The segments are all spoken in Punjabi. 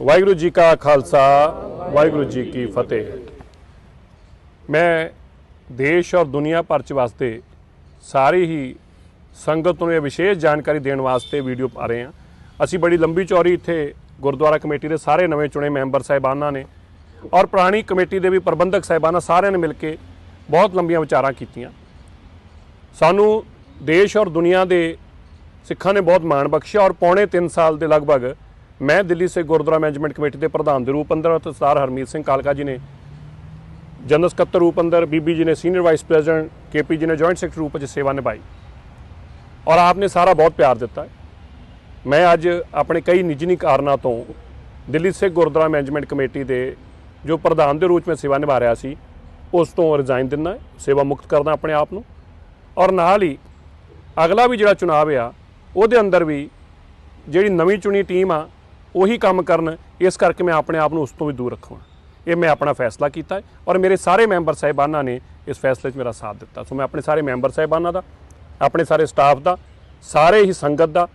ਵਾਹਿਗੁਰੂ ਜੀ ਕਾ ਖਾਲਸਾ, ਵਾਹਿਗੁਰੂ ਜੀ ਕੀ ਫਤਿਹ। ਮੈਂ ਦੇਸ਼ ਔਰ ਦੁਨੀਆ ਭਰ ਚ ਵਾਸਤੇ ਸਾਰੀ ਹੀ ਸੰਗਤ ਨੂੰ ਇਹ ਵਿਸ਼ੇਸ਼ ਜਾਣਕਾਰੀ ਦੇਣ ਵਾਸਤੇ ਵੀਡੀਓ ਪਾ ਰਹੇ ਹਾਂ। ਅਸੀਂ ਬੜੀ ਲੰਬੀ ਚੌੜੀ ਇੱਥੇ ਗੁਰਦੁਆਰਾ ਕਮੇਟੀ ਦੇ ਸਾਰੇ ਨਵੇਂ ਚੁਣੇ ਮੈਂਬਰ ਸਾਹਿਬਾਨਾਂ ਨੇ ਔਰ ਪੁਰਾਣੀ ਕਮੇਟੀ ਦੇ ਵੀ ਪ੍ਰਬੰਧਕ ਸਾਹਿਬਾਨਾਂ ਸਾਰਿਆਂ ਨੇ ਮਿਲ ਕੇ ਬਹੁਤ ਲੰਬੀਆਂ ਵਿਚਾਰਾਂ ਕੀਤੀਆਂ। ਸਾਨੂੰ ਦੇਸ਼ ਔਰ ਦੁਨੀਆ ਦੇ ਸਿੱਖਾਂ ਨੇ ਬਹੁਤ ਮਾਣ ਬਖਸ਼ਿਆ ਔਰ ਪੌਣੇ 3 ਸਾਲ ਦੇ ਲਗਭਗ ਮੈਂ ਦਿੱਲੀ ਸੇ ਗੁਰਦੁਆਰਾ ਮੈਨੇਜਮੈਂਟ ਕਮੇਟੀ ਦੇ ਪ੍ਰਧਾਨ ਦੇ ਰੂਪ ਅੰਦਰ ਅਤੇ ਸਰਦਾਰ ਹਰਮੀਤ ਸਿੰਘ ਕਾਲਕਾ ਜੀ ਨੇ, ਜਨਰਲ ਸਕੱਤਰ ਰੂਪ ਅੰਦਰ ਬੀਬੀ ਜੀ ਨੇ ਸੀਨੀਅਰ ਵਾਈਸ ਪ੍ਰੈਜ਼ੀਡੈਂਟ ਕੇਪੀ ਜੀ ਨੇ ਜੁਆਇੰਟ ਸੈਕਟਰੀ ਰੂਪ ਵਿੱਚ ਸੇਵਾ ਨਿਭਾਈ। ਔਰ ਆਪਨੇ ਸਾਰਾ ਬਹੁਤ ਪਿਆਰ ਦਿੱਤਾ। ਮੈਂ ਅੱਜ ਆਪਣੇ ਕਈ ਨਿੱਜੀ ਕਾਰਨਾਂ ਤੋਂ ਦਿੱਲੀ ਸਿੱਖ ਗੁਰਦੁਆਰਾ ਮੈਨੇਜਮੈਂਟ ਕਮੇਟੀ ਦੇ ਜੋ ਪ੍ਰਧਾਨ ਦੇ ਰੂਪ ਵਿੱਚ ਮੈਂ ਸੇਵਾ ਨਿਭਾ ਰਿਹਾ ਸੀ, ਉਸ ਤੋਂ ਰਿਜ਼ਾਈਨ ਦਿੰਦਾ, ਸੇਵਾ ਮੁਕਤ ਕਰਦਾ ਆਪਣੇ ਆਪ ਨੂੰ। ਔਰ ਨਾਲ ਹੀ ਅਗਲਾ ਵੀ ਜਿਹੜਾ ਚੁਣਾਵ ਆ, ਉਹਦੇ ਅੰਦਰ ਵੀ ਜਿਹੜੀ ਨਵੀਂ ਚੁਣੀ ਟੀਮ ਆ ਉਹੀ ਕੰਮ ਕਰਨ, ਇਸ ਕਰਕੇ ਮੈਂ ਆਪਣੇ ਆਪ ਨੂੰ ਉਸ ਤੋਂ ਵੀ ਦੂਰ ਰੱਖਾਂ। ਇਹ ਮੈਂ ਆਪਣਾ ਫੈਸਲਾ ਕੀਤਾ ਔਰ ਮੇਰੇ ਸਾਰੇ ਮੈਂਬਰ ਸਾਹਿਬਾਨਾਂ ਨੇ ਇਸ ਫੈਸਲੇ 'ਚ ਮੇਰਾ ਸਾਥ ਦਿੱਤਾ। ਸੋ ਮੈਂ ਆਪਣੇ ਸਾਰੇ ਮੈਂਬਰ ਸਾਹਿਬਾਨਾਂ ਦਾ, ਆਪਣੇ ਸਾਰੇ ਸਟਾਫ ਦਾ, ਸਾਰੇ ਹੀ ਸੰਗਤ ਦਾ,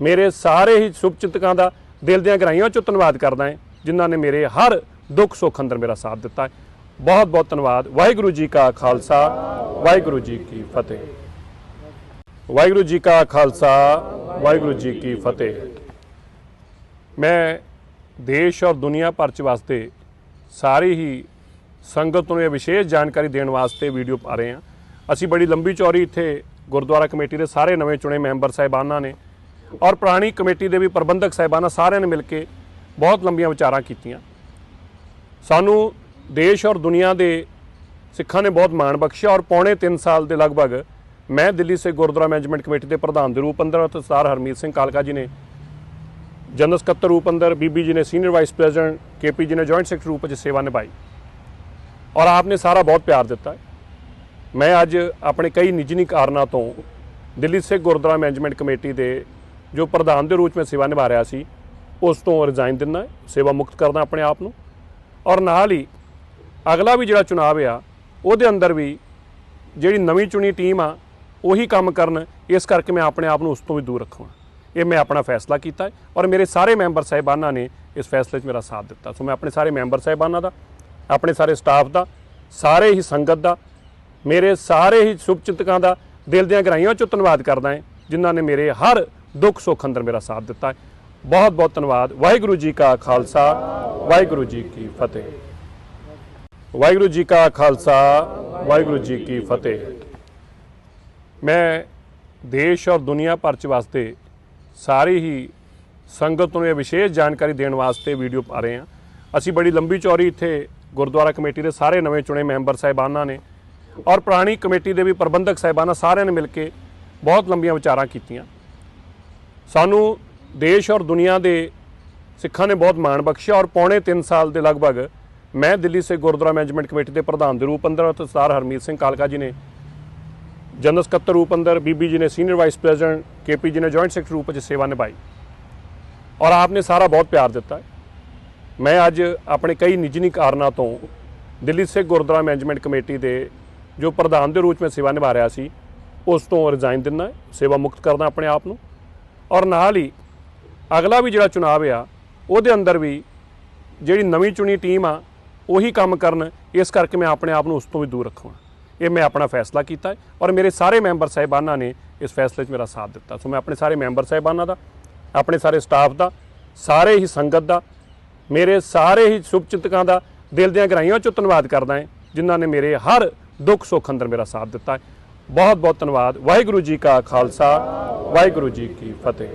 ਮੇਰੇ ਸਾਰੇ ਹੀ ਸ਼ੁਭਚਿੰਤਕਾਂ ਦਾ ਦਿਲ ਦੀਆਂ ਗਹਿਰਾਈਆਂ ਚੋਂ ਧੰਨਵਾਦ ਕਰਦਾ ਹਾਂ, ਜਿਨ੍ਹਾਂ ਨੇ ਮੇਰੇ ਹਰ ਦੁੱਖ ਸੁੱਖ ਅੰਦਰ ਮੇਰਾ ਸਾਥ ਦਿੱਤਾ ਹੈ। ਬਹੁਤ ਬਹੁਤ ਧੰਨਵਾਦ। ਵਾਹਿਗੁਰੂ ਜੀ ਕਾ ਖਾਲਸਾ, ਵਾਹਿਗੁਰੂ ਜੀ ਕੀ ਫਤਿਹ। ਵਾਹਿਗੁਰੂ ਜੀ ਕਾ ਖਾਲਸਾ, ਵਾਹਿਗੁਰੂ ਜੀ ਕੀ ਫਤਿਹ। ਮੈਂ ਦੇਸ਼ ਔਰ ਦੁਨੀਆ ਭਰ ਚ ਵਾਸਤੇ ਸਾਰੀ ਹੀ ਸੰਗਤ ਨੂੰ ਇਹ ਵਿਸ਼ੇਸ਼ ਜਾਣਕਾਰੀ ਦੇਣ ਵਾਸਤੇ ਵੀਡੀਓ ਪਾ ਰਹੇ ਹਾਂ। ਅਸੀਂ ਬੜੀ ਲੰਬੀ ਚੌਰੀ ਇੱਥੇ ਗੁਰਦੁਆਰਾ ਕਮੇਟੀ ਦੇ ਸਾਰੇ ਨਵੇਂ ਚੁਣੇ ਮੈਂਬਰ ਸਾਹਿਬਾਨਾਂ ਨੇ ਔਰ ਪੁਰਾਣੀ ਕਮੇਟੀ ਦੇ ਵੀ ਪ੍ਰਬੰਧਕ ਸਾਹਿਬਾਨਾਂ ਸਾਰਿਆਂ ਨੇ ਮਿਲ ਕੇ ਬਹੁਤ ਲੰਬੀਆਂ ਵਿਚਾਰਾਂ ਕੀਤੀਆਂ। ਸਾਨੂੰ ਦੇਸ਼ ਔਰ ਦੁਨੀਆ ਦੇ ਸਿੱਖਾਂ ਨੇ ਬਹੁਤ ਮਾਣ ਬਖਸ਼ਿਆ ਔਰ ਪੌਣੇ 3 ਸਾਲ ਦੇ ਲਗਭਗ ਮੈਂ ਦਿੱਲੀ ਸੇ ਗੁਰਦੁਆਰਾ ਮੈਨੇਜਮੈਂਟ ਕਮੇਟੀ ਦੇ ਪ੍ਰਧਾਨ ਦੇ ਰੂਪ ਅੰਦਰ ਸਰਦਾਰ ਹਰਮੀਤ ਸਿੰਘ ਕਾਲਕਾ ਜੀ ਨੇ ਜਨਰਲ ਸਕੱਤਰ ਰੂਪ ਅੰਦਰ ਬੀਬੀ ਜੀ ਨੇ ਸੀਨੀਅਰ ਵਾਈਸ ਪ੍ਰੈਜ਼ੀਡੈਂਟ ਕੇਪੀ ਜੀ ਨੇ ਜੁਆਇੰਟ ਸੈਕਟਰੀ ਰੂਪ ਵਿੱਚ ਸੇਵਾ ਨਿਭਾਈ। ਔਰ ਆਪਨੇ ਸਾਰਾ ਬਹੁਤ ਪਿਆਰ ਦਿੱਤਾ। ਮੈਂ ਅੱਜ ਆਪਣੇ ਕਈ ਨਿੱਜੀ ਕਾਰਨਾਂ ਤੋਂ ਦਿੱਲੀ ਸਿੱਖ ਗੁਰਦੁਆਰਾ ਮੈਨੇਜਮੈਂਟ ਕਮੇਟੀ ਦੇ ਜੋ ਪ੍ਰਧਾਨ ਦੇ ਰੂਪ ਵਿੱਚ ਸੇਵਾ ਨਿਭਾ ਰਿਹਾ ਸੀ, ਉਸ ਤੋਂ ਰਿਜ਼ਾਈਨ ਦਿੰਦਾ ਸੇਵਾ ਮੁਕਤ ਕਰਦਾ ਆਪਣੇ ਆਪ ਨੂੰ। ਔਰ ਨਾਲ ਹੀ ਅਗਲਾ ਵੀ ਜਿਹੜਾ ਚੁਣਾਵ ਆ, ਉਹਦੇ ਅੰਦਰ ਵੀ ਜਿਹੜੀ ਨਵੀਂ ਚੁਣੀ ਟੀਮ ਆ, ਉਹੀ ਕੰਮ ਕਰਨ, ਇਸ ਕਰਕੇ ਮੈਂ ਆਪਣੇ ਆਪ ਨੂੰ ਉਸ ਤੋਂ ਵੀ ਦੂਰ ਰੱਖਾਂ ਇਹ ਮੈਂ ਆਪਣਾ ਫੈਸਲਾ ਕੀਤਾ ਹੈ ਔਰ ਮੇਰੇ ਸਾਰੇ ਮੈਂਬਰ ਸਾਹਿਬਾਨਾਂ ਨੇ ਇਸ ਫੈਸਲੇ 'ਚ ਮੇਰਾ ਸਾਥ ਦਿੱਤਾ। ਸੋ ਮੈਂ ਆਪਣੇ ਸਾਰੇ ਮੈਂਬਰ ਸਾਹਿਬਾਨਾਂ ਦਾ, ਆਪਣੇ ਸਾਰੇ ਸਟਾਫ ਦਾ, ਸਾਰੇ ਹੀ ਸੰਗਤ ਦਾ, ਮੇਰੇ ਸਾਰੇ ਹੀ ਸ਼ੁਭਚਿੰਤਕਾਂ ਦਾ ਦਿਲ ਦੀਆਂ ਗਹਿਰਾਈਆਂ ਚੋਂ ਧੰਨਵਾਦ ਕਰਦਾ ਹਾਂ, ਜਿਨ੍ਹਾਂ ਨੇ ਮੇਰੇ ਹਰ ਦੁੱਖ ਸੁੱਖ ਅੰਦਰ ਮੇਰਾ ਸਾਥ ਦਿੱਤਾ ਹੈ। ਬਹੁਤ ਬਹੁਤ ਧੰਨਵਾਦ। ਵਾਹਿਗੁਰੂ ਜੀ ਕਾ ਖਾਲਸਾ, ਵਾਹਿਗੁਰੂ ਜੀ ਕੀ ਫਤਿਹ। ਵਾਹਿਗੁਰੂ ਜੀ ਕਾ ਖਾਲਸਾ, ਵਾਹਿਗੁਰੂ ਜੀ ਕੀ ਫਤਿਹ। ਮੈਂ ਦੇਸ਼ ਔਰ ਦੁਨੀਆ ਭਰ ਚ ਵਾਸਤੇ ਸਾਰੀ ਹੀ ਸੰਗਤ ਨੂੰ ਇਹ ਵਿਸ਼ੇਸ਼ ਜਾਣਕਾਰੀ ਦੇਣ ਵਾਸਤੇ ਵੀਡੀਓ ਪਾ ਰਹੇ ਹਾਂ। ਅਸੀਂ ਬੜੀ ਲੰਬੀ ਚੌਰੀ ਇੱਥੇ ਗੁਰਦੁਆਰਾ ਕਮੇਟੀ ਦੇ ਸਾਰੇ ਨਵੇਂ ਚੁਣੇ ਮੈਂਬਰ ਸਾਹਿਬਾਨਾਂ ਨੇ ਔਰ ਪੁਰਾਣੀ ਕਮੇਟੀ ਦੇ ਵੀ ਪ੍ਰਬੰਧਕ ਸਾਹਿਬਾਨਾਂ ਸਾਰਿਆਂ ਨੇ ਮਿਲ ਕੇ ਬਹੁਤ ਲੰਬੀਆਂ ਵਿਚਾਰਾਂ ਕੀਤੀਆਂ। ਸਾਨੂੰ ਦੇਸ਼ ਔਰ ਦੁਨੀਆ ਦੇ ਸਿੱਖਾਂ ਨੇ ਬਹੁਤ ਮਾਣ ਬਖਸ਼ਿਆ ਔਰ ਪੌਣੇ 3 ਸਾਲ ਦੇ ਲਗਭਗ ਮੈਂ ਦਿੱਲੀ ਸੇ ਗੁਰਦੁਆਰਾ ਮੈਨੇਜਮੈਂਟ ਕਮੇਟੀ ਦੇ ਪ੍ਰਧਾਨ ਦੇ ਰੂਪ ਅੰਦਰ ਸਰਦਾਰ ਹਰਮੀਤ ਸਿੰਘ ਕਾਲਕਾ ਜੀ ਨੇ ਜਨਰਲ ਸਕੱਤਰ ਰੂਪ ਅੰਦਰ ਬੀਬੀ ਜੀ ਨੇ ਸੀਨੀਅਰ ਵਾਈਸ ਪ੍ਰੈਜ਼ੀਡੈਂਟ ਕੇਪੀ ਜੀ ਨੇ ਜੁਆਇੰਟ ਸੈਕਟਰੀ ਰੂਪ ਵਿੱਚ ਸੇਵਾ ਨਿਭਾਈ। ਔਰ ਆਪਨੇ ਸਾਰਾ ਬਹੁਤ ਪਿਆਰ ਦਿੱਤਾ ਹੈ। ਮੈਂ ਅੱਜ ਆਪਣੇ ਕਈ ਨਿੱਜੀ ਕਾਰਨਾਂ ਤੋਂ ਦਿੱਲੀ ਸਿੱਖ ਗੁਰਦੁਆਰਾ ਮੈਨੇਜਮੈਂਟ ਕਮੇਟੀ ਦੇ ਜੋ ਪ੍ਰਧਾਨ ਦੇ ਰੂਪ ਵਿੱਚ ਮੈਂ ਸੇਵਾ ਨਿਭਾ ਰਿਹਾ ਸੀ, ਉਸ ਤੋਂ ਰਿਜ਼ਾਈਨ ਦਿੰਦਾ ਸੇਵਾ ਮੁਕਤ ਕਰਨਾ ਆਪਣੇ ਆਪ ਨੂੰ। ਔਰ ਨਾਲ ਹੀ ਅਗਲਾ ਵੀ ਜਿਹੜਾ ਚੁਣਾਵ ਆ, ਉਹਦੇ ਅੰਦਰ ਵੀ ਜਿਹੜੀ ਨਵੀਂ ਚੁਣੀ ਟੀਮ ਆ, ਉਹੀ ਕੰਮ ਕਰਨ, ਇਸ ਕਰਕੇ ਮੈਂ ਆਪਣੇ ਆਪ ਨੂੰ ਉਸ ਤੋਂ ਵੀ ਦੂਰ ਰੱਖਾਂ ਇਹ ਮੈਂ ਆਪਣਾ ਫੈਸਲਾ ਕੀਤਾ ਔਰ ਮੇਰੇ ਸਾਰੇ ਮੈਂਬਰ ਸਾਹਿਬਾਨਾਂ ਨੇ ਇਸ ਫੈਸਲੇ 'ਚ ਮੇਰਾ ਸਾਥ ਦਿੱਤਾ। ਸੋ ਮੈਂ ਆਪਣੇ ਸਾਰੇ ਮੈਂਬਰ ਸਾਹਿਬਾਨਾਂ ਦਾ, ਆਪਣੇ ਸਾਰੇ ਸਟਾਫ ਦਾ, ਸਾਰੇ ਹੀ ਸੰਗਤ ਦਾ, ਮੇਰੇ ਸਾਰੇ ਹੀ ਸ਼ੁਭਚਿੰਤਕਾਂ ਦਾ ਦਿਲ ਦੀਆਂ ਗਹਿਰਾਈਆਂ ਚੋਂ ਧੰਨਵਾਦ ਕਰਦਾ ਹਾਂ, ਜਿਨ੍ਹਾਂ ਨੇ ਮੇਰੇ ਹਰ ਦੁੱਖ ਸੁੱਖ ਅੰਦਰ ਮੇਰਾ ਸਾਥ ਦਿੱਤਾ ਹੈ। ਬਹੁਤ ਬਹੁਤ ਧੰਨਵਾਦ। ਵਾਹਿਗੁਰੂ ਜੀ ਕਾ ਖਾਲਸਾ, ਵਾਹਿਗੁਰੂ ਜੀ ਕੀ ਫਤਿਹ।